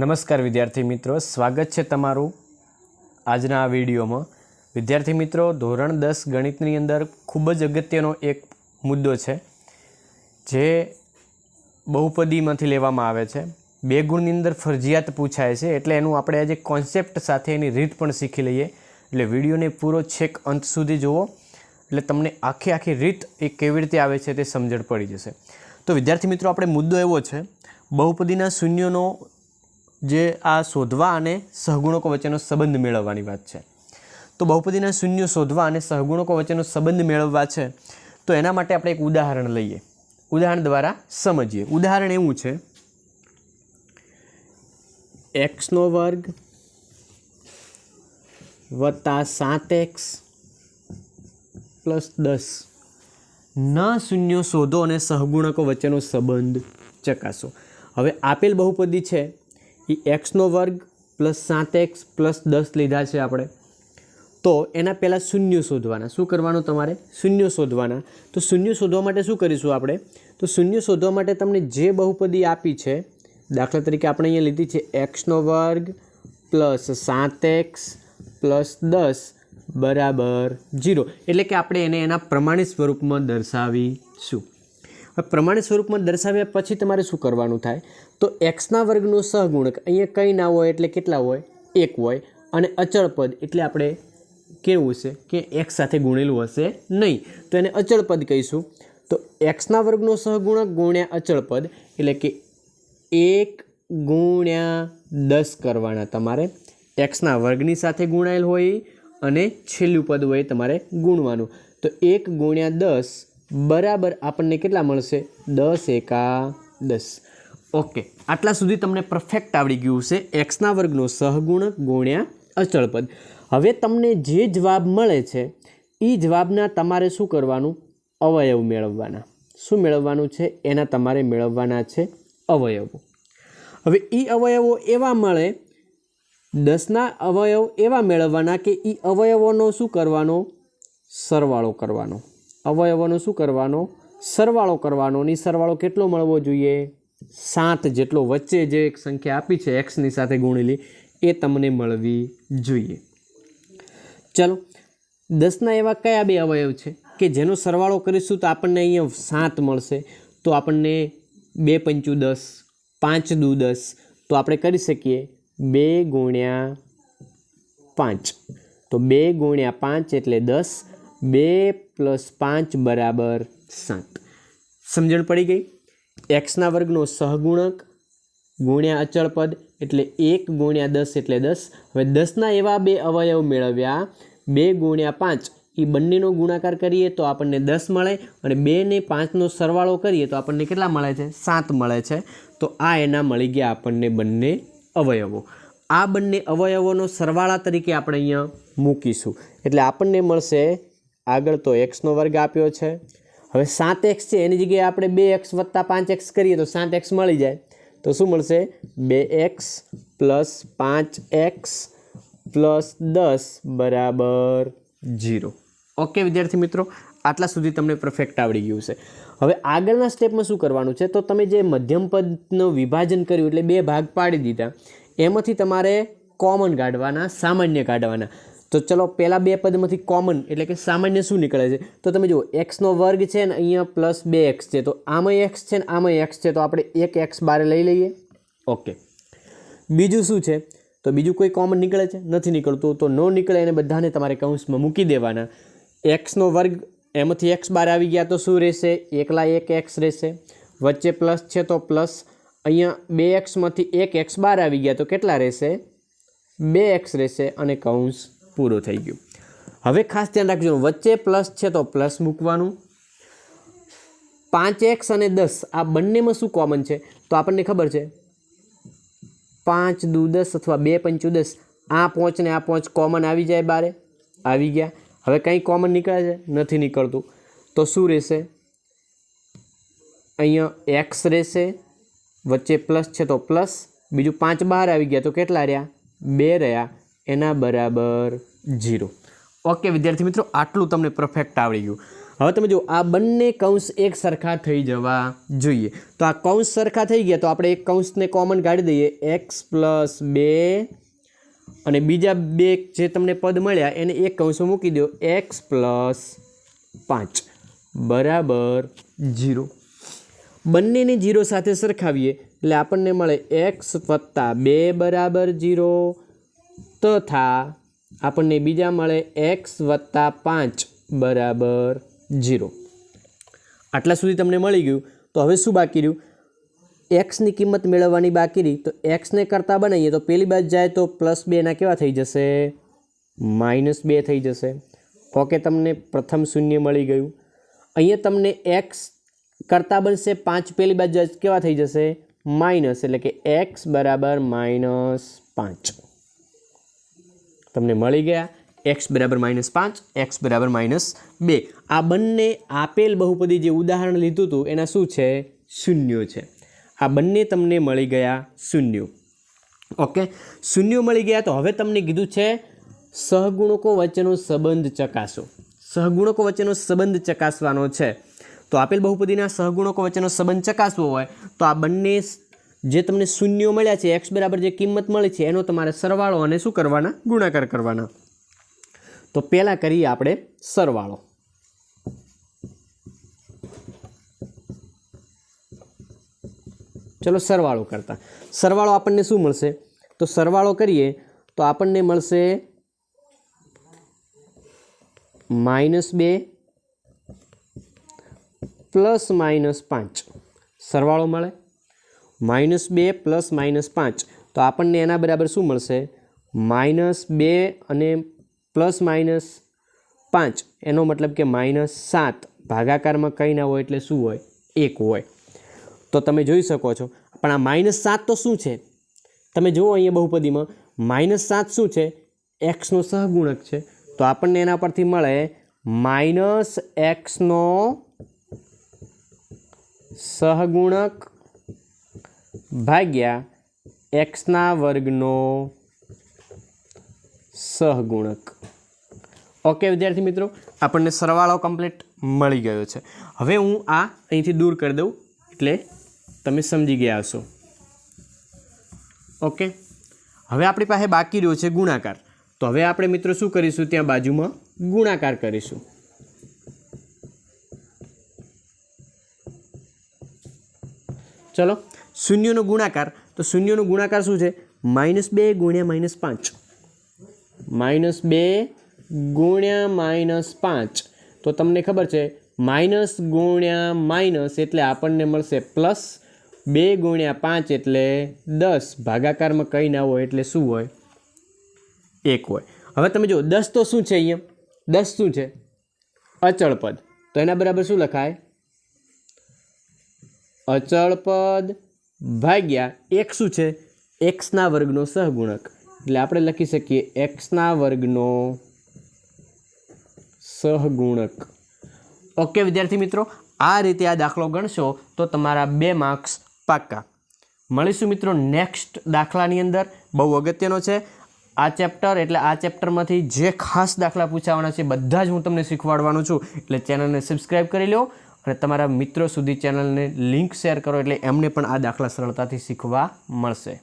નમસ્કાર વિદ્યાર્થી મિત્રો, સ્વાગત છે તમારું આજના આ વિડીયોમાં. વિદ્યાર્થી મિત્રો, ધોરણ દસ ગણિતની અંદર ખૂબ જ અગત્યનો એક મુદ્દો છે, જે બહુપદીમાંથી લેવામાં આવે છે. બે ગુણની અંદર ફરજિયાત પૂછાય છે, એટલે એનું આપણે આજે કોન્સેપ્ટ સાથે એની રીત પણ શીખી લઈએ. એટલે વિડીયોને પૂરો છેક અંત સુધી જુઓ, એટલે તમને આખી આખી રીત એ કેવી રીતે આવે છે તે સમજણ પડી જશે. તો વિદ્યાર્થી મિત્રો, આપણે મુદ્દો એવો છે, બહુપદીના શૂન્યનો જે આ શોધવા અને સહગુણકો વચ્ચેનો સંબંધ મેળવવાની વાત છે. તો બહુપદીના શૂન્યો શોધવા અને સહગુણકો વચ્ચેનો સંબંધ મેળવવા છે, તો એના માટે આપણે એક ઉદાહરણ લઈએ. ઉદાહરણ દ્વારા સમજીએ. ઉદાહરણ એવું છે, એક્સનો વર્ગ વત્તા સાત એક્સ પ્લસ દસ. ન શૂન્યો શોધો અને સહગુણકો વચ્ચેનો સંબંધ ચકાસો. હવે આપેલ બહુપદી છે એ એક્સનો વર્ગ પ્લસ સાત એક્સ પ્લસ દસ લીધા છે આપણે. તો એના પહેલાં શૂન્ય શોધવાના. શું કરવાનું તમારે? શૂન્ય શોધવાના. તો શૂન્ય શોધવા માટે શું કરીશું આપણે? તો શૂન્ય શોધવા માટે તમને જે બહુપદી આપી છે, દાખલા તરીકે આપણે અહીંયા લીધી છે એક્સનો વર્ગ પ્લસ સાત એક્સ પ્લસ દસ બરાબર જીરો એટલે કે આપણે એને એના પ્રમાણિત સ્વરૂપમાં દર્શાવીશું. પ્રમાણિત સ્વરૂપમાં દર્શાવ્યા પછી તમારે શું કરવાનું થાય? તો એક્સના વર્ગનો સહગુણક અહીંયા કંઈ ના હોય એટલે કેટલા હોય? એક હોય. અને અચળ પદ એટલે આપણે કેવું હશે કે એક્સ સાથે ગુણેલું હશે નહીં. તો એને અચળ પદ કહીશું. તો એક્સના વર્ગનો સહગુણક ગુણ્યા અચળ પદ એટલે કે એક ગુણ્યા દસ કરવાના તમારે. એક્સના વર્ગની સાથે ગુણાયેલ હોય અને છેલ્લું પદ હોય તમારે ગુણવાનું. તો એક ગુણ્યા દસ બરાબર આપણને કેટલા મળશે? દસ એકા દસ. ઓકે, આટલા સુધી તમને પરફેક્ટ આવડી ગયું છે એક્સના વર્ગનો સહગુણક ગુણ્યા અચળ પદ. હવે તમને જે જવાબ મળે છે એ જવાબના તમારે શું કરવાનું? અવયવ મેળવવાના. શું મેળવવાનું છે? એના તમારે મેળવવાના છે અવયવો. હવે એ અવયવો એવા મળે, દસના અવયવ એવા મેળવવાના કે એ અવયવોનો શું કરવાનો? સરવાળો કરવાનો. અવયવોનો શું કરવાનો? સરવાળો કરવાનો. ની સરવાળો કેટલો મળવો જોઈએ? સાત જેટલો વચ્ચે જે એક સંખ્યા આપી છે એક્સની સાથે ગુણેલી, એ તમને મળવી જોઈએ. ચલો, દસના એવા કયા બે અવયવ છે કે જેનો સરવાળો કરીશું તો આપણને અહીંયા સાત મળશે? તો આપણને બે પંચું દસ, પાંચ દુ દસ, તો આપણે કરી શકીએ બે ગુણ્યા પાંચ. તો બે ગુણ્યા પાંચ એટલે દસ, બે પ્લસ પાંચ બરાબર સાત. સમજણ પડી ગઈ? એક્સના વર્ગનો સહગુણક ગુણ્યા અચળ પદ એટલે એક ગુણ્યા દસ એટલે દસ. હવે દસના એવા બે અવયવ મેળવ્યા, બે ગુણ્યા પાંચ. એ બંનેનો ગુણાકાર કરીએ તો આપણને દસ મળે અને બે ને પાંચનો સરવાળો કરીએ તો આપણને કેટલા મળે છે? સાત મળે છે. તો આ એના મળી ગયા આપણને બંને અવયવો. આ બંને અવયવોનો સરવાળા તરીકે આપણે અહીંયા મૂકીશું. એટલે આપણને મળશે આગળ તો એક્સનો વર્ગ આપ્યો છે. હવે સાત એક્સ છે, એની જગ્યાએ આપણે બે એક્સ વત્તા પાંચ એક્સ કરીએ તો સાત એક્સ મળી જાય. તો શું મળશે? બે એક્સ પ્લસ પાંચ એક્સ પ્લસ દસ બરાબર જીરો ઓકે, વિદ્યાર્થી મિત્રો, આટલા સુધી તમને પરફેક્ટ આવડી ગયું છે. હવે આગળના સ્ટેપમાં શું કરવાનું છે? તો તમે જે મધ્યમ પદનું વિભાજન કર્યું એટલે બે ભાગ પાડી દીધા. એમાંથી તમારે કોમન કાઢવાના, સામાન્ય કાઢવાના. તો ચલો પહેલાં બે પદમાંથી કોમન એટલે કે સામાન્ય શું નીકળે છે? તો તમે જુઓ એક્સનો વર્ગ છે ને અહીંયા પ્લસ બે એક્સ છે. તો આમાં એક્સ છે ને આમાં એક્સ છે. તો આપણે એક એક્સ બારે લઈ લઈએ. ઓકે બીજું શું છે? તો બીજું કોઈ કોમન નીકળે છે? નથી નીકળતું. તો ન નીકળે એને બધાને તમારે કૌંસમાં મૂકી દેવાના. એક્સનો વર્ગ એમાંથી એક્સ બાર આવી ગયા તો શું રહેશે? એકલા એક એક્સ રહેશે. વચ્ચે પ્લસ છે તો પ્લસ અહીંયા બે એક્સમાંથી એક એક્સ બાર આવી ગયા તો કેટલા રહેશે? બે એક્સ રહેશે અને કૌંસ પૂરો થઈ ગયો. હવે ખાસ ધ્યાન રાખજો, વચ્ચે પ્લસ છે તો પ્લસ મૂકવાનું. પાંચ એક્સ અને દસ, આ બંનેમાં શું કોમન છે? તો આપણને ખબર છે, પાંચ દુ દસ અથવા બે પંચુ દસ, આ પહોંચ ને આ પોંચ કોમન આવી જાય બારે, આવી ગયા. હવે કંઈ કોમન નીકળે છે? નથી નીકળતું. તો શું રહેશે? અહીંયા એક્સ રહેશે, વચ્ચે પ્લસ છે તો પ્લસ, બીજું પાંચ બહાર આવી ગયા તો કેટલા રહ્યા? બે રહ્યા. એના બરાબર જીરો ઓકે વિદ્યાર્થી મિત્રો, આટલું તમને પરફેક્ટ આવડી ગયું. હવે તમે જો આ બંને કૌંસ એક સરખા થઈ જવા જોઈએ. તો આ કૌંસ સરખા થઈ ગયા, તો આપણે એક કૌંસને કોમન કાઢી દઈએ. એક્સ પ્લસ બે, અને બીજા બે જે તમને પદ મળ્યા, એને એક કૌંસમાં મૂકી દો. એક્સ પ્લસ પાંચ. બરાબર જીરો બંનેને જીરો સાથે સરખાવીએ, એટલે આપણને મળે એક્સ વત્તા બે બરાબર જીરો તથા આપણને બીજા મળે એક્સ વત્તા પાંચ બરાબર જીરો. આટલા સુધી તમને મળી ગયું. તો હવે શું બાકી રહ્યું? એક્સની કિંમત મેળવવાની બાકી રહી. તો એક્સને કરતાં બનાવીએ તો પેલી બાજુ જાય તો પ્લસ બેના કેવા થઈ જશે? માઇનસ બે થઈ જશે. ઓકે, તમને પ્રથમ શૂન્ય મળી ગયું. અહીંયા તમને એક્સ કરતાં બનશે પાંચ, પેલી બાજુ કેવા થઈ જશે? માઇનસ એટલે કે એક્સ બરાબર માઇનસ પાંચ. તમને મળી ગયા. એક્સ બરાબર માઇનસ પાંચ એક્સ બરાબર માઇનસ બે. આ બંને આપેલ બહુપદી જે ઉદાહરણ લીધું હતું, એના શું છે? શૂન્યો છે. આ બંને તમને મળી ગયા શૂન્યો. ઓકે શૂન્યો મળી ગયા તો હવે તમને કીધું છે, સહગુણકો વચ્ચેનો સંબંધ ચકાસો. સહગુણકો વચ્ચેનો સંબંધ ચકાસવાનો છે. તો આપેલ બહુપદીના સહગુણકો વચ્ચેનો સંબંધ ચકાસવો હોય, તો આ બંને જે તમને શૂન્યો મળ્યા છે એક્સ બરાબર જે કિંમત મળી છે, એનો તમારે સરવાળો અને શું કરવાના? ગુણાકાર કરવાના. તો પહેલાં કરીએ આપણે સરવાળો. ચલો સરવાળો કરતા. સરવાળો આપણને શું મળશે? તો સરવાળો કરીએ તો આપણને મળશે માઇનસ બે પ્લસ માઇનસ પાંચ. સરવાળો મળે? માઇનસ બે પ્લસ માઇનસ પાંચ. તો આપણને એના બરાબર શું મળશે? માઇનસ બે અને પ્લસ માઇનસ પાંચ. એનો મતલબ કે માઇનસ સાત. ભાગાકારમાં કંઈ ના હોય એટલે શું હોય? એક હોય. તો તમે જોઈ શકો છો. પણ આ માઇનસ સાત તો શું છે? તમે જુઓ અહીંયા બહુપદીમાં. માઇનસ સાત શું છે? એક્સનો સહગુણક છે. તો આપણને એના પરથી મળે માઇનસ એક્સનો સહગુણક ભાગ્યા એક્સના વર્ગનો સહગુણક. ઓકે વિદ્યાર્થી મિત્રો, આપણને સરવાળો કમ્પ્લીટ મળી ગયો છે. હવે હું આ અહીંથી દૂર કરી દઉં, એટલે તમે સમજી ગયા હશો. ઓકે હવે આપણી પાસે બાકી રહ્યો છે ગુણાકાર. તો હવે આપણે મિત્રો શું કરીશું? ત્યાં બાજુમાં ગુણાકાર કરીશું. ચલો શૂન્યનો ગુણાકાર, તો શૂન્યનો ગુણાકાર શું છે? માઇનસ બે ગુણ્યા માઇનસ પાંચ. માઇનસ બે ગુણ્યા માઇનસ પાંચ. તો તમને ખબર છે માઇનસ ગુણ્યા માઇનસ એટલે આપણને મળશે પ્લસ બે ગુણ્યા પાંચ એટલે દસ. ભાગાકારમાં કંઈ ના હોય એટલે શું હોય? એક હોય. હવે તમે જુઓ, દસ તો શું છે અહીંયા? દસ શું છે? અચળ પદ. તો એના બરાબર શું લખાય? અચળ પદ ભાગ્યા એક શું છે? એક્સના વર્ગનો સહગુણક. એટલે આપણે લખી શકીએ એક્સના વર્ગનો સહગુણક. ઓકે વિદ્યાર્થી મિત્રો, આ રીતે આ દાખલો ગણશો તો તમારા બે માર્ક્સ પાક્કા. મળીશું મિત્રો નેક્સ્ટ દાખલાની અંદર. બહુ અગત્યનો છે. આ ચેપ્ટર એટલે આ ચેપ્ટરમાંથી જે ખાસ દાખલા પૂછાવાના છે, બધા જ હું તમને શીખવાડવાનો છું. એટલે ચેનલને સબસ્ક્રાઈબ કરી લો અને તમારા મિત્રો સુધી ચેનલને લિંક શેર કરો એટલે એમને પણ આ દાખલા સરળતાથી શીખવા મળશે.